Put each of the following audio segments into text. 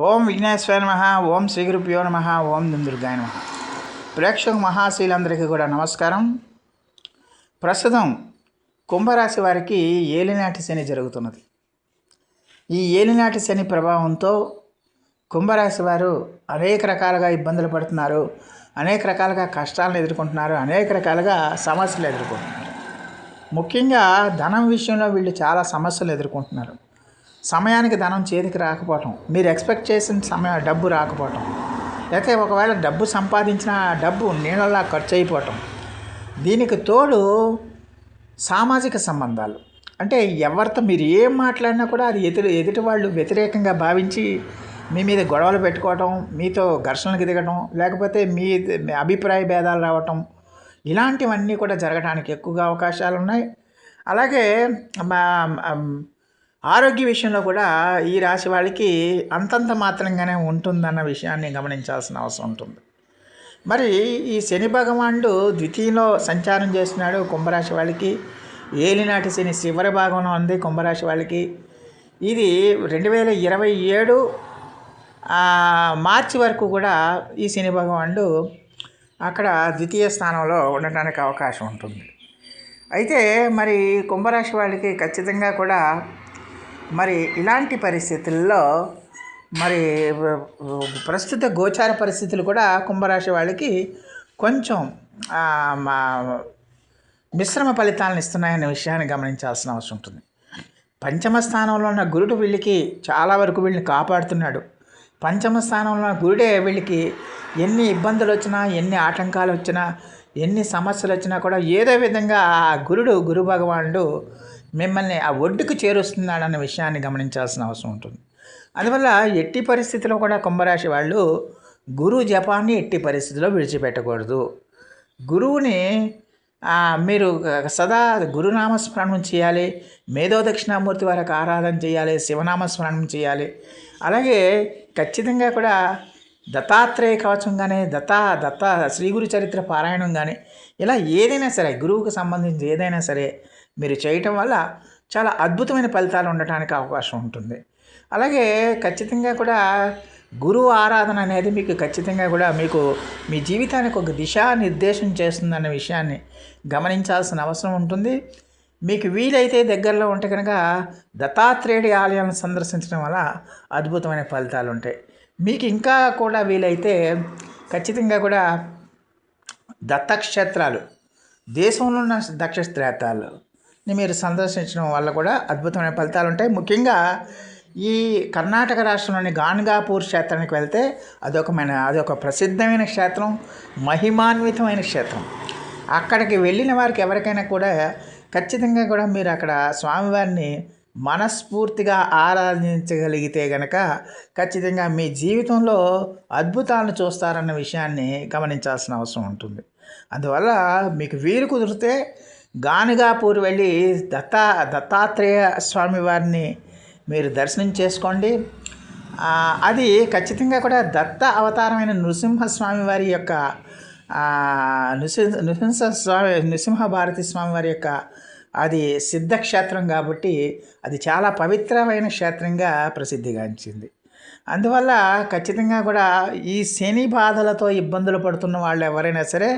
ఓం విఘ్నేశ్వర నమ ఓం శ్రీ గురుభ్యో నమ ఓం దుందుర్గాయ నమ. ప్రేక్షక మహాశీలందరికీ కూడా నమస్కారం. ప్రస్తుతం కుంభరాశి వారికి ఏలినాటి శని జరుగుతున్నది. ఈ ఏలినాటి శని ప్రభావంతో కుంభరాశి వారు అనేక రకాలుగా ఇబ్బందులు పడుతున్నారు. అనేక రకాలుగా కష్టాలను ఎదుర్కొంటున్నారు. అనేక రకాలుగా సమస్యలు ఎదుర్కొంటున్నారు. ముఖ్యంగా ధనం విషయంలో వీళ్ళు చాలా సమస్యలు ఎదుర్కొంటున్నారు. సమయానికి ధనం చేతికి రాకపోవటం మీరు ఎక్స్పెక్ట్ చేసిన సమయం డబ్బు రాకపోవటం లేకపోతే ఒకవేళ డబ్బు సంపాదించిన డబ్బు నీళ్ళలా ఖర్చు అయిపోవటం దీనికి తోడు సామాజిక సంబంధాలు. అంటే ఎవరితో మీరు ఏం మాట్లాడినా కూడా అది ఎదురు ఎదుటి వాళ్ళు వ్యతిరేకంగా భావించి మీ మీద గొడవలు పెట్టుకోవటం మీతో ఘర్షణలకు దిగటం లేకపోతే మీ అభిప్రాయ భేదాలు రావటం ఇలాంటివన్నీ కూడా జరగడానికి ఎక్కువగా అవకాశాలు ఉన్నాయి అలాగే మా ఆరోగ్య విషయంలో కూడా ఈ రాశి వాళ్ళకి అంతంత మాత్రంగానే ఉంటుందన్న విషయాన్ని గమనించాల్సిన అవసరం ఉంటుంది. మరి ఈ శని భగవానుడు ద్వితీయంలో సంచారం చేస్తున్నాడు కుంభరాశి వాళ్ళకి. ఏలినాటి శని చివరి భాగంలో ఉంది కుంభరాశి వాళ్ళకి. ఇది రెండు వేల ఇరవై ఏడు మార్చి వరకు కూడా ఈ శని భగవానుడు అక్కడ ద్వితీయ స్థానంలో ఉండటానికి అవకాశం ఉంటుంది. అయితే మరి కుంభరాశి వాళ్ళకి ఖచ్చితంగా కూడా మరి ఇలాంటి పరిస్థితుల్లో మరి ప్రస్తుత గోచార పరిస్థితులు కూడా కుంభరాశి వాళ్ళకి కొంచెం మా మిశ్రమ ఫలితాలను ఇస్తున్నాయనే విషయాన్ని గమనించాల్సిన అవసరం ఉంటుంది. పంచమ స్థానంలో ఉన్న గురుడు వీళ్ళకి చాలా వరకు వీళ్ళని కాపాడుతున్నాడు. పంచమ స్థానంలో ఉన్న గురుడే వీళ్ళకి ఎన్ని ఇబ్బందులు వచ్చినా ఎన్ని ఆటంకాలు వచ్చినా ఎన్ని సమస్యలు వచ్చినా కూడా ఏదో విధంగా ఆ గురుడు గురు భగవానుడు మిమ్మల్ని ఆ ఒడ్డుకు చేరుస్తున్నాడన్న విషయాన్ని గమనించాల్సిన అవసరం ఉంటుంది. అందువల్ల ఎట్టి పరిస్థితిలో కూడా కుంభరాశి వాళ్ళు గురు జపాన్ని ఎట్టి పరిస్థితిలో విడిచిపెట్టకూడదు. గురువుని మీరు సదా గురునామస్మరణం చేయాలి మేధో దక్షిణామూర్తి వారికి ఆరాధన చేయాలి శివనామస్మరణం చేయాలి. అలాగే ఖచ్చితంగా కూడా దత్తాత్రేయ కవచం కానీ దత్తా దత్త శ్రీ గురు చరిత్ర పారాయణం కానీ ఇలా ఏదైనా సరే గురువుకు సంబంధించి ఏదైనా సరే మీరు చేయటం వల్ల చాలా అద్భుతమైన ఫలితాలు ఉండటానికి అవకాశం ఉంటుంది. అలాగే ఖచ్చితంగా కూడా గురువు ఆరాధన అనేది మీకు ఖచ్చితంగా కూడా మీకు మీ జీవితానికి ఒక దిశానిర్దేశం చేస్తుందన్న విషయాన్ని గమనించాల్సిన అవసరం ఉంటుంది. మీకు వీలైతే దగ్గరలో ఉంటే కనుక దత్తాత్రేయుడి ఆలయాలను సందర్శించడం వల్ల అద్భుతమైన ఫలితాలు ఉంటాయి. మీకు ఇంకా కూడా వీలైతే ఖచ్చితంగా కూడా దత్తక్షేత్రాలు దేశంలో ఉన్న దక్షక్షేత్రాలు మీరు సందర్శించడం వల్ల కూడా అద్భుతమైన ఫలితాలు ఉంటాయి. ముఖ్యంగా ఈ కర్ణాటక రాష్ట్రంలోని గాన్గాపూర్ క్షేత్రానికి వెళ్తే అదొకమైన అదొక ప్రసిద్ధమైన క్షేత్రం మహిమాన్వితమైన క్షేత్రం. అక్కడికి వెళ్ళిన వారికి ఎవరికైనా కూడా ఖచ్చితంగా కూడా మీరు అక్కడ స్వామివారిని మనస్ఫూర్తిగా ఆరాధించగలిగితే గనక ఖచ్చితంగా మీ జీవితంలో అద్భుతాలను చూస్తారన్న విషయాన్ని గమనించాల్సిన అవసరం ఉంటుంది. అందువల్ల మీకు వీలు కుదిరితే గానుగాపూర్ వెళ్ళి దత్తా దత్తాత్రేయ స్వామి వారిని మీరు దర్శనం చేసుకోండి. అది ఖచ్చితంగా కూడా దత్త అవతారమైన నృసింహస్వామి వారి యొక్క నృసి నృసింహ స్వామి నృసింహ భారతి స్వామి వారి యొక్క అది సిద్ధక్షేత్రం కాబట్టి అది చాలా పవిత్రమైన క్షేత్రంగా ప్రసిద్ధిగాంచింది. అందువల్ల ఖచ్చితంగా కూడా ఈ శని బాధలతో ఇబ్బందులు పడుతున్న వాళ్ళు ఎవరైనా సరే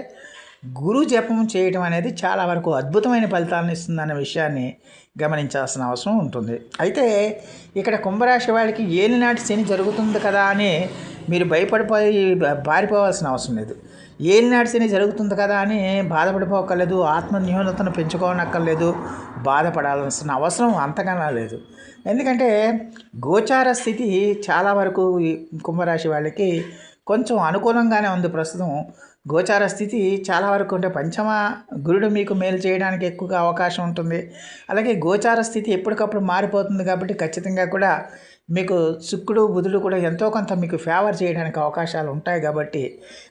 గురు జపం చేయటం అనేది చాలా వరకు అద్భుతమైన ఫలితాలను ఇస్తుందన్న విషయాన్ని గమనించాల్సిన అవసరం ఉంటుంది. అయితే ఇక్కడ కుంభరాశి వాళ్ళకి ఏలినాటి శని జరుగుతుంది కదా అని మీరు భయపడిపోయి పారిపోవాల్సిన బారిపోవాల్సిన అవసరం లేదు. ఏలినాటి శని జరుగుతుంది కదా అని బాధపడిపోకర్లేదు ఆత్మన్యూనతను పెంచుకోనక్కర్లేదు బాధపడాల్సిన అవసరం అంతకన్నా లేదు. ఎందుకంటే గోచార స్థితి చాలా వరకు కుంభరాశి వాళ్ళకి కొంచెం అనుకూలంగానే ఉంది ప్రస్తుతం. గోచార స్థితి చాలా వరకు ఉంటే పంచమ గురుడు మీకు మేలు చేయడానికి ఎక్కువగా అవకాశం ఉంటుంది. అలాగే గోచార స్థితి ఎప్పటికప్పుడు మారిపోతుంది కాబట్టి ఖచ్చితంగా కూడా మీకు శుక్రుడు బుధుడు కూడా ఎంతో కొంత మీకు ఫేవర్ చేయడానికి అవకాశాలు ఉంటాయి కాబట్టి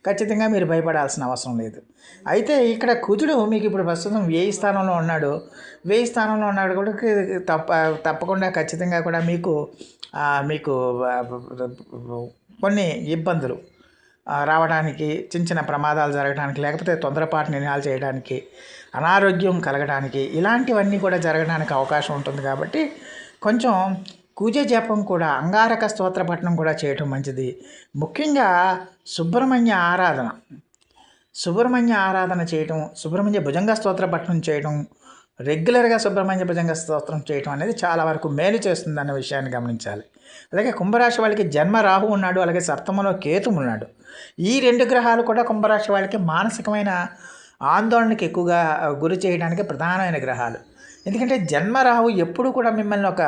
ఖచ్చితంగా మీరు భయపడాల్సిన అవసరం లేదు. అయితే ఇక్కడ కుజుడు మీకు ఇప్పుడు ప్రస్తుతం వేయి స్థానంలో ఉన్నాడు. వేయి స్థానంలో ఉన్నాడు కూడా తప్ప తప్పకుండా ఖచ్చితంగా కూడా మీకు మీకు కొన్ని ఇబ్బందులు. రావడానికి చిన్న చిన్న ప్రమాదాలు జరగడానికి లేకపోతే తొందరపాటు నిర్ణయాలు చేయడానికి అనారోగ్యం కలగడానికి ఇలాంటివన్నీ కూడా జరగడానికి అవకాశం ఉంటుంది కాబట్టి కొంచెం పూజ జపం కూడా అంగారక స్తోత్ర పఠనం కూడా చేయటం మంచిది. ముఖ్యంగా సుబ్రహ్మణ్య ఆరాధన. సుబ్రహ్మణ్య ఆరాధన చేయటం సుబ్రహ్మణ్య భుజంగ స్తోత్ర పఠనం చేయటం రెగ్యులర్గా సుబ్రహ్మణ్య భుజంగ స్తోత్రం చేయటం అనేది చాలా వరకు మేలు చేస్తుంది అన్న విషయాన్ని గమనించాలి. అలాగే కుంభరాశి వాళ్ళకి జన్మ రాహు ఉన్నాడు అలాగే సప్తమంలో కేతు ఉన్నాడు. ఈ రెండు గ్రహాలు కూడా కుంభరాశి వాళ్ళకి మానసికమైన ఆందోళనకి ఎక్కువగా గురి చేయడానికి ప్రధానమైన గ్రహాలు. ఎందుకంటే జన్మరాహు ఎప్పుడు కూడా మిమ్మల్ని ఒక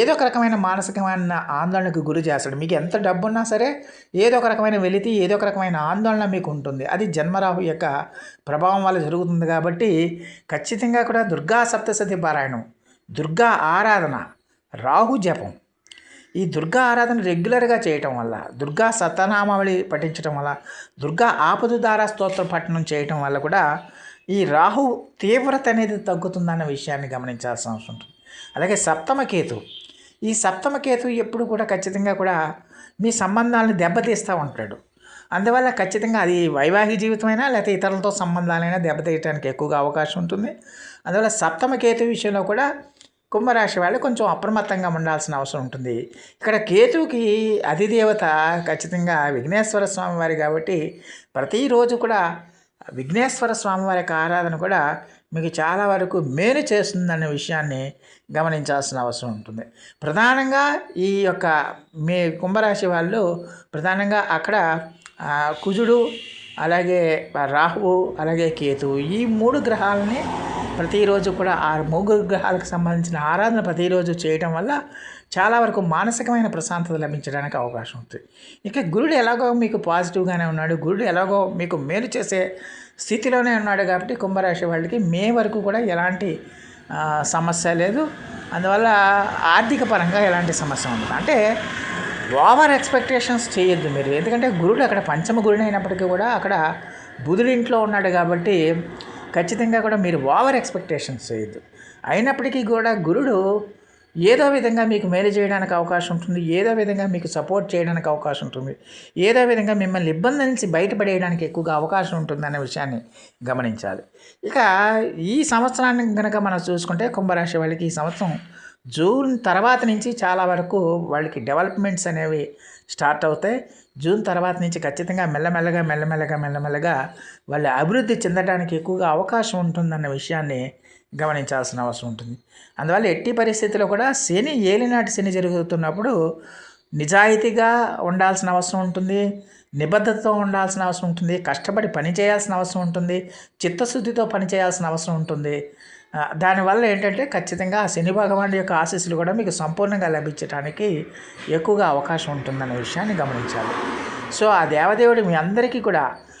ఏదో ఒక రకమైన మానసికమైన ఆందోళనకు గురి చేస్తాడు. మీకు ఎంత డబ్బు ఉన్నా సరే ఏదో ఒక రకమైన వెలితి ఏదో ఒక రకమైన ఆందోళన మీకు ఉంటుంది. అది జన్మరాహు యొక్క ప్రభావం వల్ల జరుగుతుంది కాబట్టి ఖచ్చితంగా కూడా దుర్గా సప్తసతి పారాయణం దుర్గా ఆరాధన రాహు జపం ఈ దుర్గా ఆరాధన రెగ్యులర్గా చేయటం వల్ల దుర్గా సతనామావళి పఠించడం వల్ల దుర్గా ఆపదుదార స్తోత్ర పఠనం చేయటం వల్ల కూడా ఈ రాహు తీవ్రత అనేది తగ్గుతుందన్న విషయాన్ని గమనించాల్సిన అవసరం ఉంటుంది. అలాగే సప్తమకేతు. ఈ సప్తమకేతు ఎప్పుడు కూడా ఖచ్చితంగా కూడా మీ సంబంధాలను దెబ్బతీస్తూ ఉంటాడు. అందువల్ల ఖచ్చితంగా అది వైవాహిక జీవితమైనా లేకపోతే ఇతరులతో సంబంధాలైనా దెబ్బతీయడానికి ఎక్కువగా అవకాశం ఉంటుంది. అందువల్ల సప్తమకేతు విషయంలో కూడా కుంభరాశి వాళ్ళు కొంచెం అప్రమత్తంగా ఉండాల్సిన అవసరం ఉంటుంది. ఇక్కడ కేతువుకి అధిదేవత ఖచ్చితంగా విఘ్నేశ్వర స్వామివారి కాబట్టి ప్రతిరోజు కూడా విఘ్నేశ్వర స్వామివారి యొక్క ఆరాధన కూడా మీకు చాలా వరకు మేలు చేస్తుందనే విషయాన్ని గమనించాల్సిన అవసరం ఉంటుంది. ప్రధానంగా ఈ యొక్క మీ కుంభరాశి వాళ్ళు ప్రధానంగా అక్కడ కుజుడు అలాగే రాహువు అలాగే కేతువు ఈ మూడు గ్రహాలని ప్రతిరోజు కూడా ఆ ముగ్గురు గ్రహాలకు సంబంధించిన ఆరాధన ప్రతిరోజు చేయటం వల్ల చాలా వరకు మానసికమైన ప్రశాంతత లభించడానికి అవకాశం ఉంటుంది. ఇక గురుడు ఎలాగో మీకు పాజిటివ్గానే ఉన్నాడు. గురుడు ఎలాగో మీకు మేలు చేసే స్థితిలోనే ఉన్నాడు కాబట్టి కుంభరాశి వాళ్ళకి మే వరకు కూడా ఎలాంటి సమస్య లేదు. అందువల్ల ఆర్థిక పరంగా ఎలాంటి సమస్య ఉండదు. అంటే ఓవర్ ఎక్స్పెక్టేషన్స్ చేయొద్దు మీరు. ఎందుకంటే గురుడు అక్కడ పంచమ గురుడు అయినప్పటికీ కూడా అక్కడ బుధుడి ఇంట్లో ఉన్నాడు కాబట్టి ఖచ్చితంగా కూడా మీరు ఓవర్ ఎక్స్పెక్టేషన్స్ చేయొద్దు. అయినప్పటికీ కూడా గురుడు ఏదో విధంగా మీకు మేలు చేయడానికి అవకాశం ఉంటుంది ఏదో విధంగా మీకు సపోర్ట్ చేయడానికి అవకాశం ఉంటుంది ఏదో విధంగా మిమ్మల్ని ఇబ్బంది నుంచి బయటపడేయడానికి ఎక్కువగా అవకాశం ఉంటుంది అనే విషయాన్ని గమనించాలి. ఇక ఈ సంవత్సరాన్ని కనుక మనం చూసుకుంటే కుంభరాశి వాళ్ళకి ఈ సంవత్సరం జూన్ తర్వాత నుంచి చాలా వరకు వాళ్ళకి డెవలప్మెంట్స్ అనేవి స్టార్ట్ అవుతాయి. జూన్ తర్వాత నుంచి ఖచ్చితంగా మెల్లమెల్లగా మెల్లమెల్లగా మెల్లమెల్లగా వాళ్ళ అభివృద్ధి చెందడానికి ఎక్కువగా అవకాశం ఉంటుందన్న విషయాన్ని గమనించాల్సిన అవసరం ఉంటుంది. అందువల్ల ఎట్టి పరిస్థితిలో కూడా శని ఏలినాటి శని జరుగుతున్నప్పుడు నిజాయితీగా ఉండాల్సిన అవసరం ఉంటుంది. నిబద్ధతతో ఉండాల్సిన అవసరం ఉంటుంది. కష్టపడి పని చేయాల్సిన అవసరం ఉంటుంది. చిత్తశుద్ధితో పని చేయాల్సిన అవసరం ఉంటుంది. దానివల్ల ఏంటంటే ఖచ్చితంగా ఆ శని భగవానుడి యొక్క ఆశీస్సులు కూడా మీకు సంపూర్ణంగా లభించడానికి ఎక్కువగా అవకాశం ఉంటుందనే విషయాన్ని గమనించాలి. సో ఆ దేవదేవుడు మీ అందరికీ కూడా